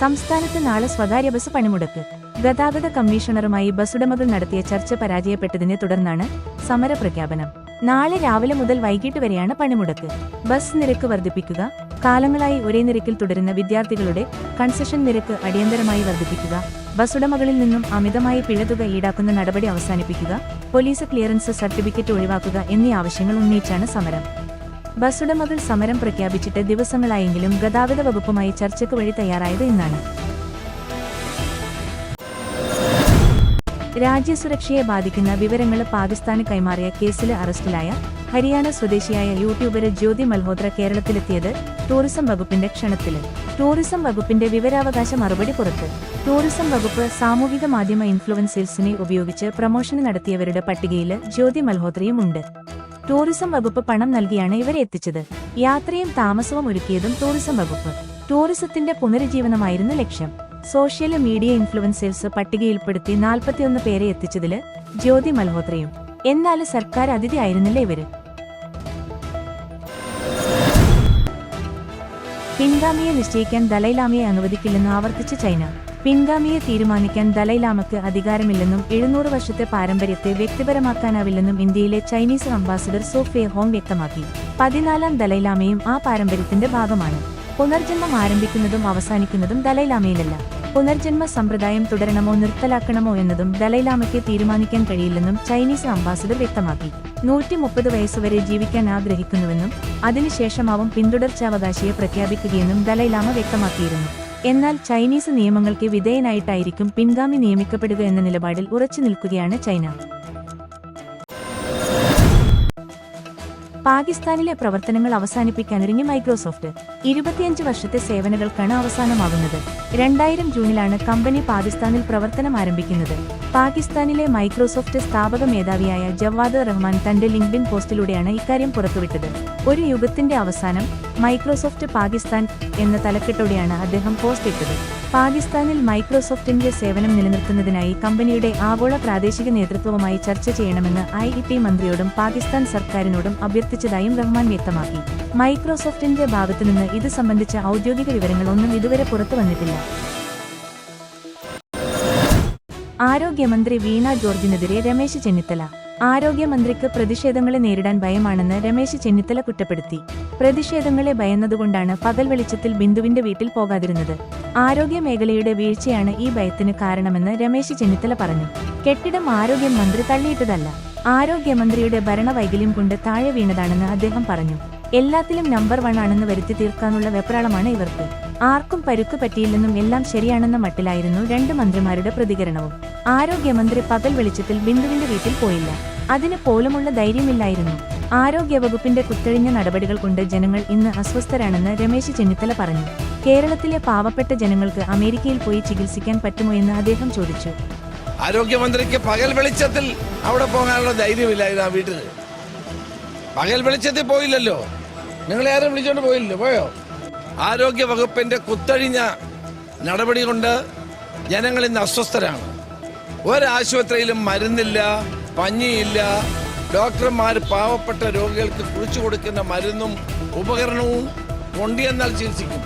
സംസ്ഥാനത്ത് നാളെ സ്വകാര്യ ബസ് പണിമുടക്ക്. ഗതാഗത കമ്മീഷണറുമായി ബസ് ഉടമകൾ നടത്തിയ ചർച്ച പരാജയപ്പെട്ടതിനെ തുടർന്നാണ് സമര പ്രഖ്യാപനം. നാളെ രാവിലെ മുതൽ വൈകിട്ട് വരെയാണ് പണിമുടക്ക്. ബസ് നിരക്ക് വർദ്ധിപ്പിക്കുക കാലങ്ങളായി ഒരേ നിരക്കിൽ തുടരുന്ന വിദ്യാർത്ഥികളുടെ കൺസെഷൻ നിരക്ക് അടിയന്തരമായി വർദ്ധിപ്പിക്കുക ബസ് ഉടമകളിൽ നിന്നും അമിതമായി പിഴതുക ഈടാക്കുന്ന നടപടി അവസാനിപ്പിക്കുക പോലീസ് ക്ലിയറൻസ് സർട്ടിഫിക്കറ്റ് ഒഴിവാക്കുക എന്നീ ആവശ്യങ്ങൾ ഉന്നയിച്ചാണ് സമരം. ബസ്സുടമകൾ സമരം പ്രഖ്യാപിച്ചിട്ട് ദിവസങ്ങളായെങ്കിലും ഗതാഗത വകുപ്പുമായി ചർച്ചയ്ക്ക് വഴി തയ്യാറായത് എന്നാണ് രാജ്യസുരക്ഷയെ ബാധിക്കുന്ന വിവരങ്ങൾ പാകിസ്ഥാന് കൈമാറിയ കേസിൽ അറസ്റ്റിലായ ഹരിയാന സ്വദേശിയായ യൂട്യൂബർ ജ്യോതി മൽഹോത്ര കേരളത്തിലെത്തിയത് ടൂറിസം വകുപ്പിന്റെ ക്ഷണത്തിൽ ടൂറിസം വകുപ്പിന്റെ വിവരാവകാശ മറുപടി പുറത്ത്. ടൂറിസം വകുപ്പ് സാമൂഹിക മാധ്യമ ഇൻഫ്ലുവൻസേഴ്സിനെ ഉപയോഗിച്ച് പ്രമോഷന് നടത്തിയവരുടെ പട്ടികയിൽ ജ്യോതി മൽഹോത്രയും ഉണ്ട്. ടൂറിസം വകുപ്പ് പണം നൽകിയാണ് ഇവരെ എത്തിച്ചത്. യാത്രയും താമസവും ഒരുക്കിയതും ടൂറിസം വകുപ്പ്. ടൂറിസത്തിന്റെ പുനരുജ്ജീവനമായിരുന്നു ലക്ഷ്യം. സോഷ്യൽ മീഡിയ ഇൻഫ്ലുവൻസേഴ്സ് പട്ടികയിൽപ്പെടുത്തി നാൽപ്പത്തിയൊന്ന് പേരെ എത്തിച്ചതിൽ ജ്യോതി മൽഹോത്രയും. എന്നാൽ സർക്കാർ അതിഥി ആയിരുന്നില്ല ഇവർ. പിൻഗാമിയെ നിശ്ചയിക്കാൻ ദലൈലാമയെ അനുവദിക്കില്ലെന്ന് ആവർത്തിച്ച് ചൈന. പിൻഗാമിയെ തീരുമാനിക്കാൻ ദലൈലാമക്ക് അധികാരമില്ലെന്നും എഴുന്നൂറ് വർഷത്തെ പാരമ്പര്യത്തെ വ്യക്തിപരമാക്കാനാവില്ലെന്നും ഇന്ത്യയിലെ ചൈനീസ് അംബാസിഡർ സോഫിയ ഹോങ് വ്യക്തമാക്കി. പതിനാലാം ദലൈലാമയും ആ പാരമ്പര്യത്തിന്റെ ഭാഗമാണ്. പുനർജന്മം ആരംഭിക്കുന്നതും അവസാനിക്കുന്നതും ദലൈലാമയിലല്ല. പുനർജന്മ സമ്പ്രദായം തുടരണമോ നിർത്തലാക്കണമോ എന്നതും ദലൈലാമയ്ക്ക് തീരുമാനിക്കാൻ കഴിയില്ലെന്നും ചൈനീസ് അംബാസിഡർ വ്യക്തമാക്കി. നൂറ്റി മുപ്പത് വയസ്സുവരെ ജീവിക്കാൻ ആഗ്രഹിക്കുന്നുവെന്നും അതിനുശേഷമാവും പിന്തുടർച്ചാവകാശിയെ പ്രഖ്യാപിക്കുകയെന്നും ദലൈലാമ വ്യക്തമാക്കിയിരുന്നു. എന്നാൽ ചൈനീസ് നിയമങ്ങൾക്ക് വിധേയനായിട്ടായിരിക്കും പിൻഗാമി നിയമിക്കപ്പെടുക എന്ന നിലപാടിൽ ഉറച്ചു നിൽക്കുകയാണ് ചൈന. പാകിസ്ഥാനിലെ പ്രവർത്തനങ്ങൾ അവസാനിപ്പിക്കാൻ ഒരുങ്ങി മൈക്രോസോഫ്റ്റ്. ഇരുപത്തിയഞ്ച് വർഷത്തെ സേവനങ്ങൾക്കാണ് അവസാനമാകുന്നത് രണ്ടായിരം ജൂണിലാണ് കമ്പനി പാകിസ്ഥാനിൽ പ്രവർത്തനം ആരംഭിക്കുന്നത്. പാകിസ്ഥാനിലെ മൈക്രോസോഫ്റ്റ് സ്ഥാപക മേധാവിയായ ജവാദ് റഹ്മാൻ തന്റെ ലിങ്ക്ഡിൻ പോസ്റ്റിലൂടെയാണ് ഇക്കാര്യം പുറത്തുവിട്ടത്. ഒരു യുഗത്തിന്റെ അവസാനം മൈക്രോസോഫ്റ്റ് പാകിസ്ഥാൻ എന്ന തലക്കെട്ടോടെയാണ് അദ്ദേഹം പോസ്റ്റ് ഇട്ടത്. പാകിസ്ഥാനിൽ മൈക്രോസോഫ്റ്റിന്റെ സേവനം നിലനിർത്തുന്നതിനായി കമ്പനിയുടെ ആഗോള പ്രാദേശിക നേതൃത്വവുമായി ചർച്ച ചെയ്യണമെന്ന് ഐ ഇ ടി മന്ത്രിയോടും പാകിസ്ഥാൻ സർക്കാരിനോടും അഭ്യർത്ഥിച്ചതായും റഹ്മാൻ വ്യക്തമാക്കി. മൈക്രോസോഫ്റ്റിന്റെ ഭാഗത്തുനിന്ന് ഇത് സംബന്ധിച്ച ഔദ്യോഗിക വിവരങ്ങളൊന്നും ഇതുവരെ പുറത്തു വന്നിട്ടില്ല. ആരോഗ്യമന്ത്രി വീണ ജോർജിനെതിരെ രമേശ് ചെന്നിത്തല. ആരോഗ്യമന്ത്രിക്ക് പ്രതിഷേധങ്ങളെ നേരിടാൻ ഭയമാണെന്ന് രമേശ് ചെന്നിത്തല കുറ്റപ്പെടുത്തി. പ്രതിഷേധങ്ങളെ ഭയന്നതുകൊണ്ടാണ് പകൽ വെളിച്ചത്തിൽ ബിന്ദുവിന്റെ വീട്ടിൽ പോകാതിരുന്നത്. ആരോഗ്യ മേഖലയുടെ വീഴ്ചയാണ് ഈ ഭയത്തിന് കാരണമെന്ന് രമേശ് ചെന്നിത്തല പറഞ്ഞു. കെട്ടിടം ആരോഗ്യ മന്ത്രി തള്ളിയിട്ടതല്ല. ആരോഗ്യമന്ത്രിയുടെ ഭരണവൈകല്യം കൊണ്ട് താഴെ വീണതാണെന്ന് അദ്ദേഹം പറഞ്ഞു. എല്ലാത്തിലും നമ്പർ വൺ ആണെന്ന് വരുത്തി തീർക്കാനുള്ള വെപ്രാളമാണ് ഇവർക്ക്. ആർക്കും പരുക്ക് പറ്റിയില്ലെന്നും എല്ലാം ശരിയാണെന്ന മട്ടിലായിരുന്നു രണ്ട് മന്ത്രിമാരുടെ പ്രതികരണവും. ആരോഗ്യമന്ത്രി പകൽ വെളിച്ചത്തിൽ ബിന്ദുവിന്റെ വീട്ടിൽ പോയില്ല. അതിന് പോലുമുള്ള ധൈര്യമില്ലായിരുന്നു. ആരോഗ്യവകുപ്പിന്റെ കുത്തഴിഞ്ഞ നടപടികൾ കൊണ്ട് ജനങ്ങൾ ഇന്ന് അസ്വസ്ഥരാണെന്ന് രമേശ് ചെന്നിത്തല പറഞ്ഞു. കേരളത്തിലെ പാവപ്പെട്ട ജനങ്ങൾക്ക് അമേരിക്കയിൽ പോയി ചികിത്സിക്കാൻ പറ്റുമോ എന്ന് അദ്ദേഹം ചോദിച്ചു. ആരോഗ്യമന്ത്രിക്ക് പകൽ വെളിച്ചത്തിൽ അവിടെ പോകാനുള്ള ധൈര്യമില്ലായിരുന്നു ആ വീട്ടിൽ പകൽ വെളിച്ചത്തിൽ പോയില്ലല്ലോ. നിങ്ങളെ ആരും വിളിച്ചോണ്ട് പോയില്ലല്ലോ. പോയോ? ആരോഗ്യ വകുപ്പിന്റെ കുത്തഴിഞ്ഞ നടപടി കൊണ്ട് ജനങ്ങൾ ഇന്ന് അസ്വസ്ഥരാണ്. ഒരാശുപത്രിയിലും മരുന്നില്ല പഞ്ഞിയില്ല ഡോക്ടർമാർ പാവപ്പെട്ട രോഗികൾക്ക് കുഴിച്ചു കൊടുക്കുന്ന മരുന്നും ഉപകരണവും കൊണ്ടിയെന്നാൽ ചികിത്സിക്കും.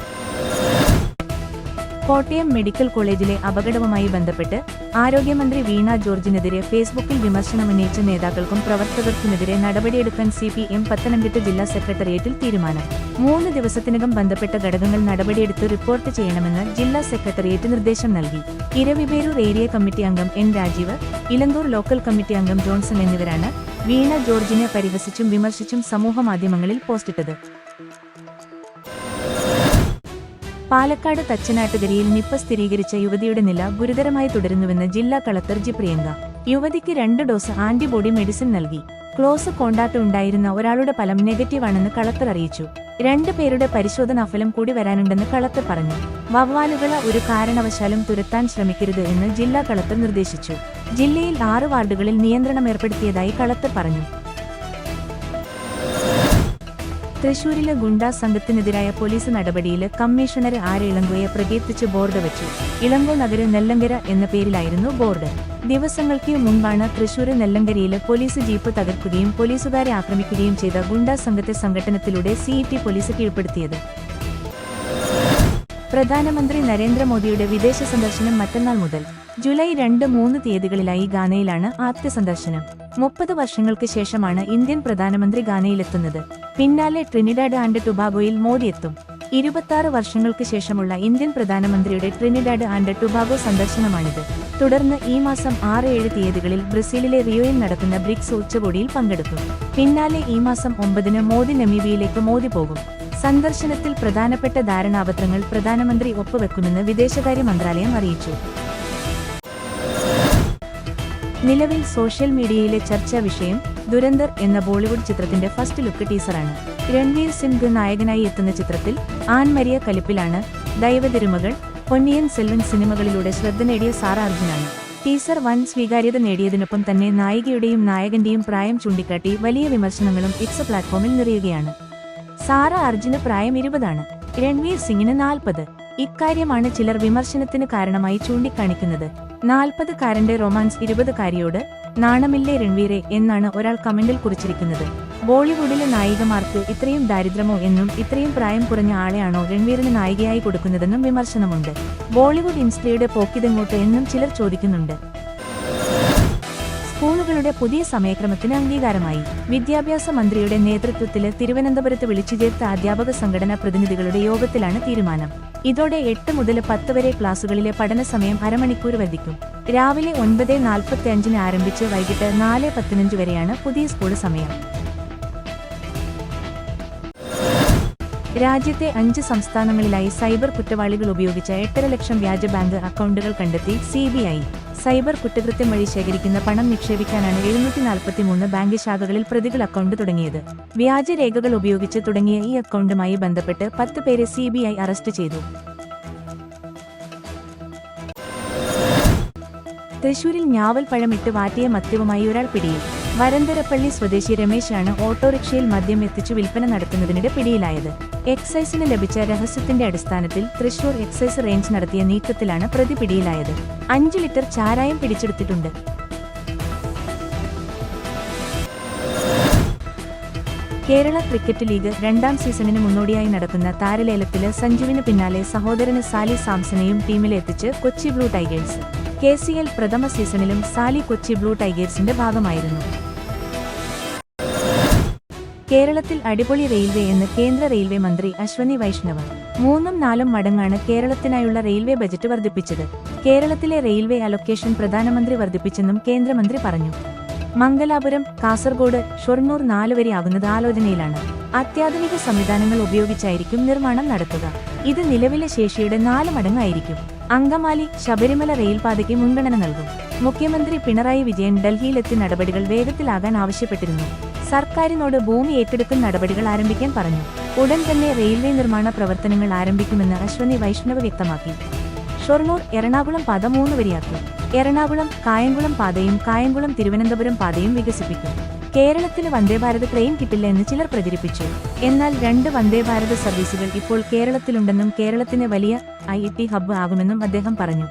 കോട്ടയം മെഡിക്കൽ കോളേജിലെ അപകടവുമായി ബന്ധപ്പെട്ട് ആരോഗ്യമന്ത്രി വീണ ജോർജിനെതിരെ ഫേസ്ബുക്കിൽ വിമർശനമുന്നയിച്ച നേതാക്കൾക്കും പ്രവർത്തകർക്കുമെതിരെ നടപടിയെടുക്കാൻ സി പി എം പത്തനംതിട്ട ജില്ലാ സെക്രട്ടേറിയറ്റിൽ തീരുമാനം. മൂന്ന് ദിവസത്തിനകം ബന്ധപ്പെട്ട ഘടകങ്ങൾ നടപടിയെടുത്ത് റിപ്പോർട്ട് ചെയ്യണമെന്ന് ജില്ലാ സെക്രട്ടേറിയറ്റ് നിർദ്ദേശം നൽകി. ഇരവിപേരൂർ ഏരിയ കമ്മിറ്റി അംഗം N Rajeev Elanthoor local committee അംഗം ജോൺസൺ എന്നിവരാണ് വീണ ജോർജിനെ പരിഹസിച്ചും വിമർശിച്ചും സമൂഹമാധ്യമങ്ങളിൽ പോസ്റ്റിട്ടത് പാലക്കാട് തച്ചനാട്ടുകരയിൽ നിപ്പ സ്ഥിരീകരിച്ച യുവതിയുടെ നില ഗുരുതരമായി തുടരുന്നുവെന്ന് ജില്ലാ കളക്ടർ ജി പ്രിയങ്ക യുവതിക്ക് രണ്ട് ഡോസ് ആന്റിബോഡി മെഡിസിൻ നൽകി. ക്ലോസ് കോണ്ടാക്ട് ഉണ്ടായിരുന്ന ഒരാളുടെ ഫലം നെഗറ്റീവാണെന്ന് കളക്ടർ അറിയിച്ചു. രണ്ട് പേരുടെ പരിശോധനാ ഫലം കൂടി വരാനുണ്ടെന്ന് കളക്ടർ പറഞ്ഞു. വവ്വാലുകളെ ഒരു കാരണവശാലും തുരത്താൻ ശ്രമിക്കരുത് എന്ന് ജില്ലാ കളക്ടർ നിർദ്ദേശിച്ചു. ജില്ലയിൽ ആറ് വാർഡുകളിൽ നിയന്ത്രണം ഏർപ്പെടുത്തിയതായി കളക്ടർ പറഞ്ഞു. തൃശൂരിലെ ഗുണ്ടാ സംഘത്തിനെതിരായ പോലീസ് നടപടിയിൽ കമ്മീഷണർ ആര് ഇളങ്കോയെ പ്രകീർത്തിച്ച് ബോർഡ് വെച്ചു. ഇളങ്കോ നഗര നെല്ലങ്കര എന്ന പേരിലായിരുന്നു ബോർഡ്. ദിവസങ്ങൾക്ക് മുൻപാണ് തൃശൂർ നെല്ലങ്കരയിൽ പോലീസ് ജീപ്പ് തകർക്കുകയും പോലീസുകാരെ ആക്രമിക്കുകയും ചെയ്ത ഗുണ്ടാ സംഘത്തെ സംഘടനത്തിലൂടെ സിഇടി പോലീസ് കീഴ്പ്പെടുത്തിയത്. പ്രധാനമന്ത്രി നരേന്ദ്രമോദിയുടെ വിദേശ സന്ദർശനം മറ്റന്നാൾ മുതൽ. ജൂലൈ രണ്ട് മൂന്ന് തീയതികളിലായി ഗാനയിലാണ് ആദ്യ സന്ദർശനം മുപ്പത് വർഷങ്ങൾക്ക് ശേഷമാണ് ഇന്ത്യൻ പ്രധാനമന്ത്രി ഗാനയിലെത്തുന്നത് പിന്നാലെ ട്രിനിഡാഡ് ആൻഡ് ടുബാഗോയിൽ മോദി എത്തും ഇരുപത്താറ് വർഷങ്ങൾക്ക് ശേഷമുള്ള ഇന്ത്യൻ പ്രധാനമന്ത്രിയുടെ ട്രിനിഡാഡ് ആൻഡ് ടുബാഗോ സന്ദർശനമാണിത്. തുടർന്ന് ഈ മാസം ആറ് ഏഴ് തീയതികളിൽ ബ്രസീലിലെ റിയോയിൽ നടക്കുന്ന ബ്രിക്സ് ഉച്ചകോടിയിൽ പങ്കെടുക്കും പിന്നാലെ ഈ മാസം ഒമ്പതിന് മോദി നമീബിയയിലേക്ക് മോദി പോകും. സന്ദർശനത്തിൽ പ്രധാനപ്പെട്ട ധാരണാപത്രങ്ങൾ പ്രധാനമന്ത്രി ഒപ്പുവെക്കുമെന്ന് വിദേശകാര്യ മന്ത്രാലയം അറിയിച്ചു. നിലവിൽ സോഷ്യൽ മീഡിയയിലെ ചർച്ചാ വിഷയം ദുരന്തർ എന്ന ബോളിവുഡ് ചിത്രത്തിന്റെ ഫസ്റ്റ് ലുക്ക് ടീസറാണ്. രൺവീർ സിംഗ് നായകനായി എത്തുന്ന ചിത്രത്തിൽ ആൻ മരിയ കലിപ്പിലാണ് ദൈവതിരുമകൾ പൊന്നിയൻ സെൽവൻ സിനിമകളിലൂടെ ശ്രദ്ധ നേടിയ സാറ അർജുനാണ്. ടീസർ വൻ സ്വീകാര്യത നേടിയതിനൊപ്പം തന്നെ നായികയുടെയും നായകന്റെയും പ്രായം ചൂണ്ടിക്കാട്ടി വലിയ വിമർശനങ്ങളും എക്സ് പ്ലാറ്റ്ഫോമിൽ നിറയുകയാണ്. സാറ അർജുന് പ്രായം ഇരുപതാണ്. രൺവീർ സിംഗിന് നാൽപ്പത്. ഇക്കാര്യമാണ് ചിലർ വിമർശനത്തിന് കാരണമായി ചൂണ്ടിക്കാണിക്കുന്നത്. നാൽപ്പതുകാരന്റെ റൊമാൻസ് ഇരുപതുകാരിയോട് നാണമില്ലേ രൺവീരെ എന്നാണ് ഒരാൾ കമന്റിൽ കുറിച്ചിരിക്കുന്നത്. ബോളിവുഡിലെ നായികമാർക്ക് ഇത്രയും ദാരിദ്ര്യമോ എന്നും ഇത്രയും പ്രായം കുറഞ്ഞ ആളെയാണോ രൺവീറിന് നായികയായി കൊടുക്കുന്നതെന്നും വിമർശനമുണ്ട്. ബോളിവുഡ് ഇൻസ്ട്രിയുടെ പോക്കിതെങ്ങോട്ട് എന്നും ചിലർ ചോദിക്കുന്നുണ്ട്. സ്കൂളുകളുടെ പുതിയ സമയക്രമത്തിന് അംഗീകാരമായി. വിദ്യാഭ്യാസ മന്ത്രിയുടെ നേതൃത്വത്തിൽ തിരുവനന്തപുരത്ത് വിളിച്ചു ചേർത്ത അധ്യാപക സംഘടനാ പ്രതിനിധികളുടെ യോഗത്തിലാണ് തീരുമാനം. ഇതോടെ എട്ട് മുതൽ പത്ത് വരെ ക്ലാസുകളിലെ പഠന സമയം അരമണിക്കൂർ വർദ്ധിക്കും. രാവിലെ ഒൻപത് നാൽപ്പത്തി അഞ്ചിന് ആരംഭിച്ച് വൈകിട്ട് നാല് പത്തിനഞ്ച് വരെയാണ് പുതിയ സ്കൂൾ സമയം. രാജ്യത്തെ അഞ്ച് സംസ്ഥാനങ്ങളിലായി സൈബർ കുറ്റവാളികൾ ഉപയോഗിച്ച എട്ടര ലക്ഷം വ്യാജ ബാങ്ക് അക്കൗണ്ടുകൾ കണ്ടെത്തി സി ബി ഐ. സൈബർ കുറ്റകൃത്യം വഴി ശേഖരിക്കുന്ന പണം നിക്ഷേപിക്കാനാണ് എഴുന്നൂറ്റി നാൽപ്പത്തിമൂന്ന് ബാങ്ക് ശാഖകളിൽ പ്രതികൾ അക്കൗണ്ട് തുടങ്ങിയത്. വ്യാജരേഖകൾ ഉപയോഗിച്ച് തുടങ്ങിയ ഈ അക്കൗണ്ടുമായി ബന്ധപ്പെട്ട് പത്ത് പേരെ സി അറസ്റ്റ് ചെയ്തു. തൃശൂരിൽ ഞാവൽ പഴമിട്ട് വാറ്റിയ മദ്യവുമായി ഒരാൾ പിടിയിൽ. വരന്തരപ്പള്ളി സ്വദേശി രമേശാണ് ഓട്ടോറിക്ഷയിൽ മദ്യം എത്തിച്ചു വിൽപ്പന നടത്തുന്നതിനിടെ പിടിയിലായത്. എക്സൈസിന് ലഭിച്ച രഹസ്യത്തിന്റെ അടിസ്ഥാനത്തിൽ തൃശൂർ എക്സൈസ് റേഞ്ച് നടത്തിയ നീക്കത്തിലാണ് പ്രതി പിടിയിലായത്. അഞ്ച് ലിറ്റർ ചാരായം പിടിച്ചെടുത്തിട്ടുണ്ട്. കേരള ക്രിക്കറ്റ് ലീഗ് രണ്ടാം സീസണിന് മുന്നോടിയായി നടക്കുന്ന താരലേലത്തിൽ സഞ്ജുവിന് പിന്നാലെ സഹോദരന് സാലി സാംസണെയും ടീമിലെത്തിച്ച് Kochi blue tigers. K C L പ്രഥമ സീസണിലും സാലി കൊച്ചി ബ്ലൂ ടൈഗേഴ്സിന്റെ ഭാഗമായിരുന്നു. കേരളത്തിൽ അടിപൊളി റെയിൽവേ എന്ന് കേന്ദ്ര റെയിൽവേ മന്ത്രി അശ്വനി വൈഷ്ണവ്. മൂന്നും നാലും മടങ്ങാണ് കേരളത്തിനായുള്ള റെയിൽവേ ബജറ്റ് വർദ്ധിപ്പിച്ചത്. കേരളത്തിലെ റെയിൽവേ അലൊക്കേഷൻ പ്രധാനമന്ത്രി വർദ്ധിപ്പിച്ചെന്നും കേന്ദ്രമന്ത്രി പറഞ്ഞു. മംഗലാപുരം കാസർഗോഡ് ഷൊർണൂർ നാല് വരെയാകുന്നത് ആലോചനയിലാണ്. അത്യാധുനിക സംവിധാനങ്ങൾ ഉപയോഗിച്ചായിരിക്കും നിർമ്മാണം നടത്തുക. ഇത് നിലവിലെ ശേഷിയുടെ നാല് മടങ്ങായിരിക്കും. അങ്കമാലി ശബരിമല റെയിൽപാതയ്ക്ക് മുൻഗണന നൽകും. മുഖ്യമന്ത്രി പിണറായി വിജയൻ ഡൽഹിയിലെത്തി നടപടികൾ വേഗത്തിലാകാൻ ആവശ്യപ്പെട്ടിരുന്നു. സർക്കാരിനോട് ഭൂമി ഏറ്റെടുക്കൽ നടപടികൾ ആരംഭിക്കാൻ പറഞ്ഞു. ഉടൻ തന്നെ റെയിൽവേ നിർമ്മാണ പ്രവർത്തനങ്ങൾ ആരംഭിക്കുമെന്ന് അശ്വനി വൈഷ്ണവ് വ്യക്തമാക്കി. ഷൊർണൂർ എറണാകുളം പാത മൂന്ന് വരിയാക്കും. എറണാകുളം കായംകുളം പാതയും കായംകുളം തിരുവനന്തപുരം പാതയും വികസിപ്പിക്കും. കേരളത്തിന് വന്ദേഭാരത് ട്രെയിൻ കിട്ടില്ല എന്ന് ചിലർ പ്രചരിപ്പിച്ചു. എന്നാൽ രണ്ട് വന്ദേഭാരത് സർവീസുകൾ ഇപ്പോൾ കേരളത്തിലുണ്ടെന്നും കേരളത്തിന് വലിയ ഐ ടി ഹബ്ബ് ആകുമെന്നും അദ്ദേഹം പറഞ്ഞു.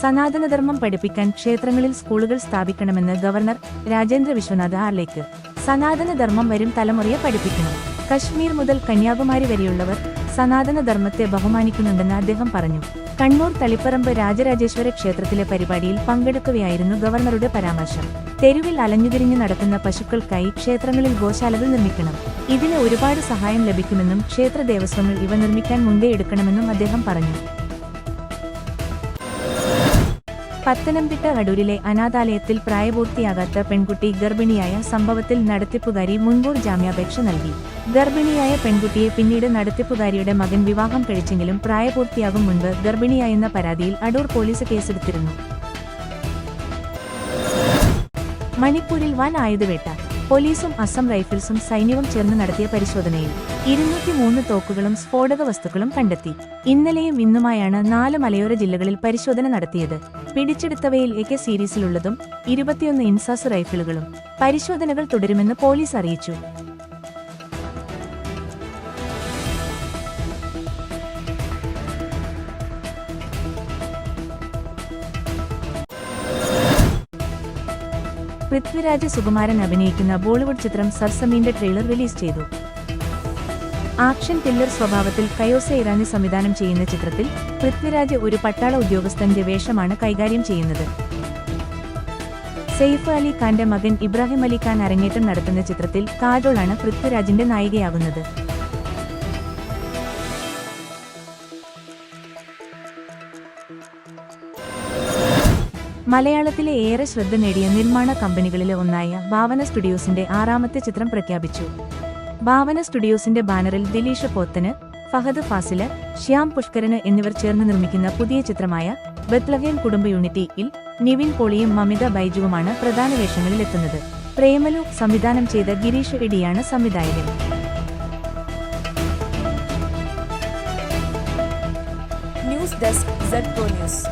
സനാതനധർമ്മം പഠിപ്പിക്കാൻ ക്ഷേത്രങ്ങളിൽ സ്കൂളുകൾ സ്ഥാപിക്കണമെന്ന് ഗവർണർ രാജേന്ദ്ര വിശ്വനാഥ് ആർലേക്ക് സനാതനധർമ്മം വരും തലമുറയെ പഠിപ്പിക്കണം കശ്മീർ മുതൽ കന്യാകുമാരി വരെയുള്ളവർ സനാതനധർമ്മത്തെ ബഹുമാനിക്കുന്നുണ്ടെന്ന് അദ്ദേഹം പറഞ്ഞു. കണ്ണൂർ തളിപ്പറമ്പ് രാജരാജേശ്വര ക്ഷേത്രത്തിലെ പരിപാടിയിൽ പങ്കെടുക്കവെയായിരുന്നു ഗവർണറുടെ പരാമർശം. തെരുവിൽ അലഞ്ഞുതിരിഞ്ഞു നടക്കുന്ന പശുക്കൾക്കായി ക്ഷേത്രങ്ങളിൽ ഗോശാലകൾ നിർമ്മിക്കണം. ഇതിന് ഒരുപാട് സഹായം ലഭിക്കുമെന്നും ക്ഷേത്ര ദേവസ്വങ്ങൾ ഇവ നിർമ്മിക്കാൻ മുൻകൈ എടുക്കണമെന്നും അദ്ദേഹം പറഞ്ഞു. പത്തനംതിട്ട അടൂരിലെ അനാഥാലയത്തിൽ പ്രായപൂർത്തിയാകാത്ത പെൺകുട്ടി ഗർഭിണിയായ സംഭവത്തിൽ നടത്തിപ്പുകാരി മുൻകൂർ ജാമ്യാപേക്ഷ നൽകി. ഗർഭിണിയായ പെൺകുട്ടിയെ പിന്നീട് നടത്തിപ്പുകാരിയുടെ മകൻ വിവാഹം കഴിച്ചെങ്കിലും പ്രായപൂർത്തിയാകും മുൻപ് ഗർഭിണിയായെന്ന പരാതിയിൽ അടൂർ പോലീസ് കേസെടുത്തിരുന്നു. മണിപ്പൂരിൽ വൻ ആയുധവേട്ട പോലീസും അസം റൈഫിൾസും സൈന്യവും ചേർന്ന് നടത്തിയ പരിശോധനയിൽ ഇരുന്നൂറ്റി മൂന്ന് തോക്കുകളും സ്ഫോടക വസ്തുക്കളും കണ്ടെത്തി. ഇന്നലെയും ഇന്നുമായാണ് നാല് മലയോര ജില്ലകളിൽ പരിശോധന നടത്തിയത്. പിടിച്ചെടുത്തവയിൽ എ കെ സീരീസിലുള്ളതും ഇരുപത്തിയൊന്ന് ഇൻസാസ് റൈഫിളുകളും പരിശോധനകൾ തുടരുമെന്ന് പോലീസ് അറിയിച്ചു. പൃഥ്വിരാജ് സുകുമാരൻ അഭിനയിക്കുന്ന ബോളിവുഡ് ചിത്രം സർസമീന്റെ ട്രെയിലർ റിലീസ് ചെയ്തു. ആക്ഷൻ ടില്ലർ സ്വഭാവത്തിൽ കയോസ ഇറാനി സംവിധാനം ചെയ്യുന്ന ചിത്രത്തിൽ പൃഥ്വിരാജ് ഒരു പട്ടാള ഉദ്യോഗസ്ഥന്റെ വേഷമാണ് കൈകാര്യം ചെയ്യുന്നത്. സെയ്ഫ് അലി ഖാന്റെ മകൻ ഇബ്രാഹിം അലി ഖാൻ അരങ്ങേറ്റം നടത്തുന്ന ചിത്രത്തിൽ കാജോളാണ് പൃഥ്വിരാജിന്റെ നായികയാകുന്നത്. മലയാളത്തിലെ ഏറെ ശ്രദ്ധ നേടിയ നിർമ്മാണ കമ്പനികളിലെ ഒന്നായ ഭാവന സ്റ്റുഡിയോസിന്റെ ആറാമത്തെ ചിത്രം പ്രഖ്യാപിച്ചു. ഭാവന സ്റ്റുഡിയോസിന്റെ ബാനറിൽ ദിലീഷ് പോത്തന് ഫഹദ് ഫാസിൽ ശ്യാം പുഷ്കരന് എന്നിവർ ചേർന്ന് നിർമ്മിക്കുന്ന പുതിയ ചിത്രമായ ബത്ലവ്യൻ കുടുംബ യൂണിറ്റിയിൽ നിവിൻ പോളിയും മമിത ബൈജുവുമാണ് പ്രധാന വേഷങ്ങളിലെത്തുന്നത് പ്രേമലു സംവിധാനം ചെയ്ത ഗിരീഷ് ഇടിയാണ് സംവിധായകൻ. News desk news.